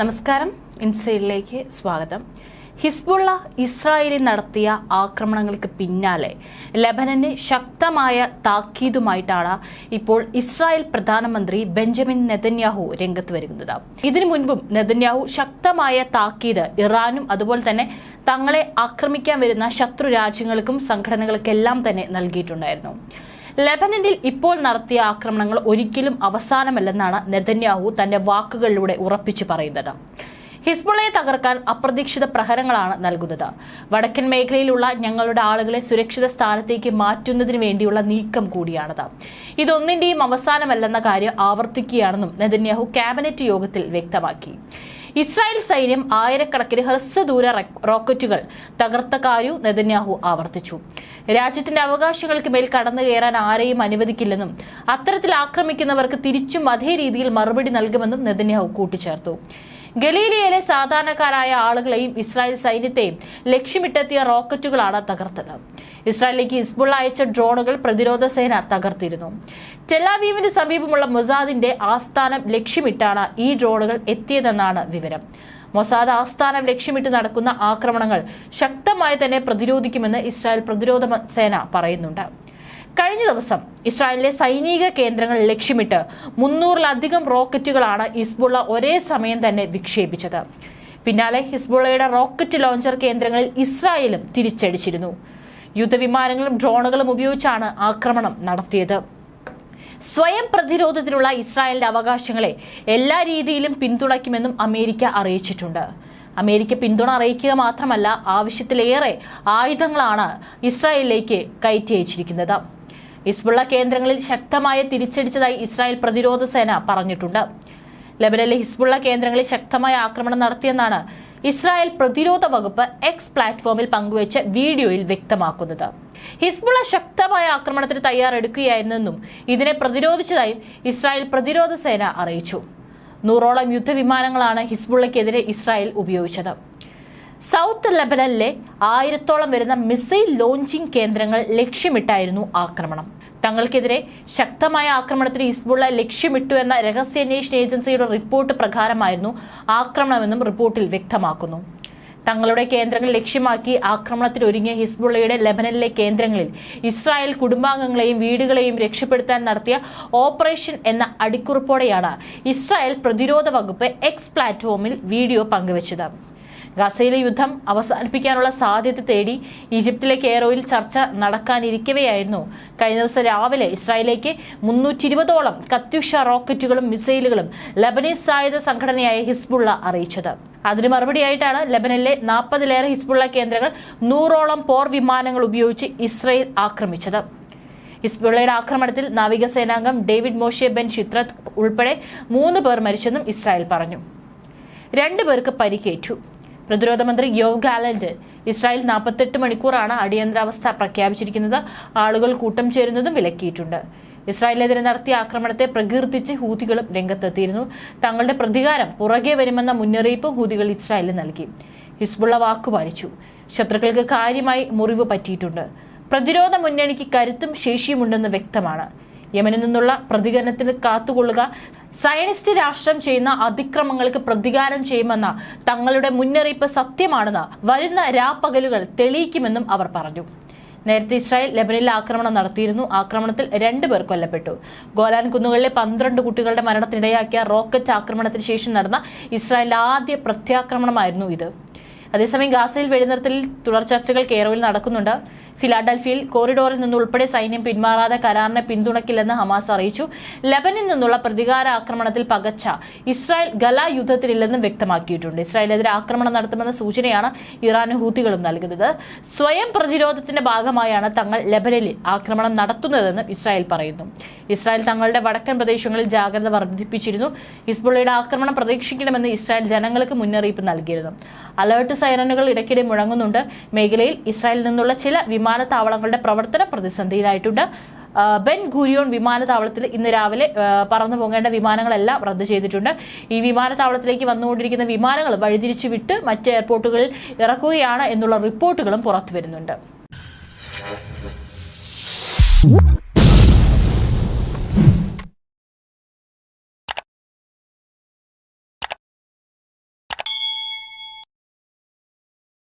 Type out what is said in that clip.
നമസ്കാരം. ഇൻസൈഡിലേക്ക് സ്വാഗതം. ഹിസ്ബുള്ള ഇസ്രായേലിൽ നടത്തിയ ആക്രമണങ്ങൾക്ക് പിന്നാലെ ലബനന് ശക്തമായ താക്കീതുമായിട്ടാണ് ഇപ്പോൾ ഇസ്രായേൽ പ്രധാനമന്ത്രി ബെഞ്ചമിൻ നെതന്യാഹു രംഗത്ത് വരുന്നത്. ഇതിനു മുൻപും നെതന്യാഹു ശക്തമായ താക്കീത് ഇറാനും അതുപോലെ തന്നെ തങ്ങളെ ആക്രമിക്കാൻ വരുന്ന ശത്രു രാജ്യങ്ങൾക്കും സംഘടനകൾക്കെല്ലാം തന്നെ നൽകിയിട്ടുണ്ടായിരുന്നു. ലെബനനിൽ ഇപ്പോൾ നടത്തിയ ആക്രമണങ്ങൾ ഒരിക്കലും അവസാനമല്ലെന്നാണ് നെതന്യാഹു തന്റെ വാക്കുകളിലൂടെ ഉറപ്പിച്ചു പറയുന്നത്. ഹിസ്ബുള്ളയെ തകർക്കാൻ അപ്രതീക്ഷിത പ്രഹരങ്ങളാണ് നൽകുന്നത്. വടക്കൻ മേഖലയിലുള്ള ഞങ്ങളുടെ ആളുകളെ സുരക്ഷിത സ്ഥാനത്തേക്ക് മാറ്റുന്നതിന് വേണ്ടിയുള്ള നീക്കം കൂടിയാണത്. ഇതൊന്നിന്റെയും അവസാനമല്ലെന്ന കാര്യം ആവർത്തിക്കുകയാണെന്നും നെതന്യാഹു ക്യാബിനറ്റ് യോഗത്തിൽ വ്യക്തമാക്കി. ഇസ്രായേൽ സൈന്യം ആയിരക്കണക്കിന് ഹ്രസ്വദൂര റോക്കറ്റുകൾ തകർത്ത കാര്യവും നെതന്യാഹു ആവർത്തിച്ചു. രാജ്യത്തിന്റെ അവകാശങ്ങൾക്ക് മേൽ കടന്നു കയറാൻ ആരെയും അനുവദിക്കില്ലെന്നും അത്തരത്തിൽ ആക്രമിക്കുന്നവർക്ക് തിരിച്ചും അതേ രീതിയിൽ മറുപടി നൽകുമെന്നും നെതന്യാഹു കൂട്ടിച്ചേർത്തു. ഗലീലിയയിലെ സാധാരണക്കാരായ ആളുകളെയും ഇസ്രായേൽ സൈന്യത്തെയും ലക്ഷ്യമിട്ടെത്തിയ റോക്കറ്റുകളാണ് തകർത്തത്. ഇസ്രായേലിലേക്ക് ഹിസ്ബുൾ അയച്ച ഡ്രോണുകൾ പ്രതിരോധ സേന തകർത്തിരുന്നു. ടെലാവീവിന് സമീപമുള്ള മൊസാദിന്റെ ആസ്ഥാനം ലക്ഷ്യമിട്ടാണ് ഈ ഡ്രോണുകൾ എത്തിയതെന്നാണ് വിവരം. മൊസാദ് ആസ്ഥാനം ലക്ഷ്യമിട്ട് നടക്കുന്ന ആക്രമണങ്ങൾ ശക്തമായി തന്നെ പ്രതിരോധിക്കുമെന്ന് ഇസ്രായേൽ പ്രതിരോധ സേന പറയുന്നുണ്ട്. കഴിഞ്ഞ ദിവസം ഇസ്രായേലിലെ സൈനിക കേന്ദ്രങ്ങൾ ലക്ഷ്യമിട്ട് മുന്നൂറിലധികം റോക്കറ്റുകളാണ് ഹിസ്ബുള്ള ഒരേ സമയം തന്നെ വിക്ഷേപിച്ചത്. പിന്നാലെ ഹിസ്ബുള്ളയുടെ റോക്കറ്റ് ലോഞ്ചർ കേന്ദ്രങ്ങളിൽ ഇസ്രായേലും തിരിച്ചടിച്ചിരുന്നു. യുദ്ധവിമാനങ്ങളും ഡ്രോണുകളും ഉപയോഗിച്ചാണ് ആക്രമണം നടത്തിയത്. സ്വയം പ്രതിരോധത്തിലുള്ള ഇസ്രായേലിന്റെ അവകാശങ്ങളെ എല്ലാ രീതിയിലും പിന്തുണയ്ക്കുമെന്നും അമേരിക്ക അറിയിച്ചിട്ടുണ്ട്. അമേരിക്ക പിന്തുണ അറിയിക്കുക മാത്രമല്ല ആവശ്യത്തിലേറെ ആയുധങ്ങളാണ് ഇസ്രായേലിലേക്ക് കയറ്റി അയച്ചിരിക്കുന്നത്. ഹിസ്ബുള്ള കേന്ദ്രങ്ങളിൽ ശക്തമായ തിരിച്ചടിച്ചതായി ഇസ്രായേൽ പ്രതിരോധ സേന പറഞ്ഞിട്ടുണ്ട്. ലബനനിലെ ഹിസ്ബുള്ള കേന്ദ്രങ്ങളിൽ ശക്തമായ ആക്രമണം നടത്തിയെന്നാണ് ഇസ്രായേൽ പ്രതിരോധ വകുപ്പ് എക്സ് പ്ലാറ്റ്ഫോമിൽ പങ്കുവച്ച വീഡിയോയിൽ വ്യക്തമാക്കുന്നത്. ഹിസ്ബുള ശക്തമായ ആക്രമണത്തിന് തയ്യാറെടുക്കുകയായിരുന്നെന്നും ഇതിനെ പ്രതിരോധിച്ചതായും ഇസ്രായേൽ പ്രതിരോധ സേന അറിയിച്ചു. നൂറോളം യുദ്ധവിമാനങ്ങളാണ് ഹിസ്ബുള്ളയ്ക്കെതിരെ ഇസ്രായേൽ ഉപയോഗിച്ചത്. സൗത്ത് ലെബനനിലെ ആയിരത്തോളം വരുന്ന മിസൈൽ ലോഞ്ചിംഗ് കേന്ദ്രങ്ങൾ ലക്ഷ്യമിട്ടായിരുന്നു ആക്രമണം. തങ്ങൾക്കെതിരെ ശക്തമായ ആക്രമണത്തിന് ഹിസ്ബുള്ള ലക്ഷ്യമിട്ടു എന്ന രഹസ്യാന്വേഷണ ഏജൻസിയുടെ റിപ്പോർട്ട് പ്രകാരമായിരുന്നു ആക്രമണമെന്നും റിപ്പോർട്ടിൽ വ്യക്തമാക്കുന്നു. തങ്ങളുടെ കേന്ദ്രങ്ങൾ ലക്ഷ്യമാക്കി ആക്രമണത്തിൽ ഒരുങ്ങിയ ഹിസ്ബുള്ളയുടെ ലെബനനിലെ കേന്ദ്രങ്ങളിൽ ഇസ്രായേൽ കുടുംബാംഗങ്ങളെയും വീടുകളെയും രക്ഷപ്പെടുത്താൻ നടത്തിയ ഓപ്പറേഷൻ എന്ന അടിക്കുറിപ്പോടെയാണ് ഇസ്രായേൽ പ്രതിരോധ വകുപ്പ് എക്സ് പ്ലാറ്റ്ഫോമിൽ വീഡിയോ പങ്കുവച്ചത്. ഗസയിലെ യുദ്ധം അവസാനിപ്പിക്കാനുള്ള സാധ്യത തേടി ഈജിപ്തിലെ കെയറോയിൽ ചർച്ച നടക്കാനിരിക്കവെയായിരുന്നു. കഴിഞ്ഞ ദിവസം രാവിലെ ഇസ്രായേലിലേക്ക് മുന്നൂറ്റി ഇരുപതോളം കത്യുഷ റോക്കറ്റുകളും മിസൈലുകളും ലബനീസ് സായുധ സംഘടനയായ ഹിസ്ബുള്ള അറിയിച്ചത്. അതിന് മറുപടിയായിട്ടാണ് ലബനനിലെ നാൽപ്പതിലേറെ ഹിസ്ബുള്ള കേന്ദ്രങ്ങൾ നൂറോളം പോർ വിമാനങ്ങൾ ഉപയോഗിച്ച് ഇസ്രായേൽ ആക്രമിച്ചത്. ഹിസ്ബുള്ളയുടെ ആക്രമണത്തിൽ നാവികസേനാംഗം ഡേവിഡ് മോഷെ ബെൻ ചിത്രത് ഉൾപ്പെടെ മൂന്ന് പേർ മരിച്ചെന്നും ഇസ്രായേൽ പറഞ്ഞു. രണ്ടുപേർക്ക് പരിക്കേറ്റു. പ്രതിരോധ മന്ത്രി യോവ് ഗാലന്റ് ഇസ്രായേൽ നാൽപ്പത്തെട്ട് മണിക്കൂറാണ് അടിയന്തരാവസ്ഥ പ്രഖ്യാപിച്ചിരിക്കുന്നത്. ആളുകൾ കൂട്ടം ചേരുന്നതും വിലക്കിയിട്ടുണ്ട്. ഇസ്രായേലിനെതിരെ നടത്തിയ ആക്രമണത്തെ പ്രകീർത്തിച്ച് ഹൂതികളും രംഗത്തെത്തിയിരുന്നു. തങ്ങളുടെ പ്രതികാരം പുറകെ വരുമെന്ന മുന്നറിയിപ്പ് ഹൂതികൾ ഇസ്രായേലിന് നൽകി. ഹിസ്ബുള്ള വാക്കുപാലിച്ചു ശത്രുക്കൾക്ക് കാര്യമായി മുറിവ് പറ്റിയിട്ടുണ്ട്. പ്രതിരോധ മുന്നണിക്ക് കരുത്തും ശേഷിയുമുണ്ടെന്ന് വ്യക്തമാണ്. യമനിൽ നിന്നുള്ള പ്രതികരണത്തിന് കാത്തുകൊള്ളുക. സയനിസ്റ്റ് രാഷ്ട്രം ചെയ്യുന്ന അതിക്രമങ്ങൾക്ക് പ്രതികാരം ചെയ്യുമെന്ന തങ്ങളുടെ മുന്നറിയിപ്പ് സത്യമാണെന്ന് വരുന്ന രാപ്പകലുകൾ തെളിയിക്കുമെന്നും അവർ പറഞ്ഞു. നേരത്തെ ഇസ്രായേൽ ലെബനിൽ ആക്രമണം നടത്തിയിരുന്നു. ആക്രമണത്തിൽ രണ്ടുപേർ കൊല്ലപ്പെട്ടു. ഗോലാൻ കുന്നുകളിലെ പന്ത്രണ്ട് കുട്ടികളുടെ മരണത്തിനിടയാക്കിയ റോക്കറ്റ് ആക്രമണത്തിന് ശേഷം നടന്ന ഇസ്രായേൽ ആദ്യ പ്രത്യാക്രമണമായിരുന്നു ഇത്. അതേസമയം ഗാസയിൽ വെടിനിർത്തലിൽ തുടർ ചർച്ചകൾ കേരളയിൽ നടക്കുന്നുണ്ട്. ഫിലാഡൽഫിയയിൽ കോറിഡോറിൽ നിന്നുൾപ്പെടെ സൈന്യം പിന്മാറാതെ കരാറിനെ പിന്തുണയ്ക്കില്ലെന്ന് ഹമാസ് അറിയിച്ചു. ലബനിൽ നിന്നുള്ള പ്രതികാര ആക്രമണത്തിൽ പകച്ച ഇസ്രായേൽ ഗല യുദ്ധത്തിലില്ലെന്നും വ്യക്തമാക്കിയിട്ടുണ്ട്. ഇസ്രായേലിനെതിരെ ആക്രമണം നടത്തുമെന്ന സൂചനയാണ് ഇറാനും ഹൂത്തികളും നൽകുന്നത്. സ്വയം പ്രതിരോധത്തിന്റെ ഭാഗമായാണ് തങ്ങൾ ലബനിൽ ആക്രമണം നടത്തുന്നതെന്നും ഇസ്രായേൽ പറയുന്നു. ഇസ്രായേൽ തങ്ങളുടെ വടക്കൻ പ്രദേശങ്ങളിൽ ജാഗ്രത വർദ്ധിപ്പിച്ചിരുന്നു. ഹിസ്ബുള്ളയുടെ ആക്രമണം പ്രതീക്ഷിക്കണമെന്ന് ഇസ്രായേൽ ജനങ്ങൾക്ക് മുന്നറിയിപ്പ് നൽകിയിരുന്നു. അലേർട്ട് സൈറനുകൾ ഇടയ്ക്കിടെ മുഴങ്ങുന്നുണ്ട്. മേഖലയിൽ ഇസ്രായേലിൽ നിന്നുള്ള ചില വിമാനത്താവളങ്ങളുടെ പ്രവർത്തന പ്രതിസന്ധിയിലായിട്ടുണ്ട്. ബെൻ ഗുരിയോൺ വിമാനത്താവളത്തിൽ ഇന്ന് രാവിലെ പറന്നു പോകേണ്ട വിമാനങ്ങളെല്ലാം റദ്ദു ചെയ്തിട്ടുണ്ട്. ഈ വിമാനത്താവളത്തിലേക്ക് വന്നുകൊണ്ടിരിക്കുന്ന വിമാനങ്ങൾ വഴിതിരിച്ചു വിട്ട് മറ്റ് എയർപോർട്ടുകളിൽ ഇറക്കുകയാണ് എന്നുള്ള റിപ്പോർട്ടുകളും പുറത്തു വരുന്നുണ്ട്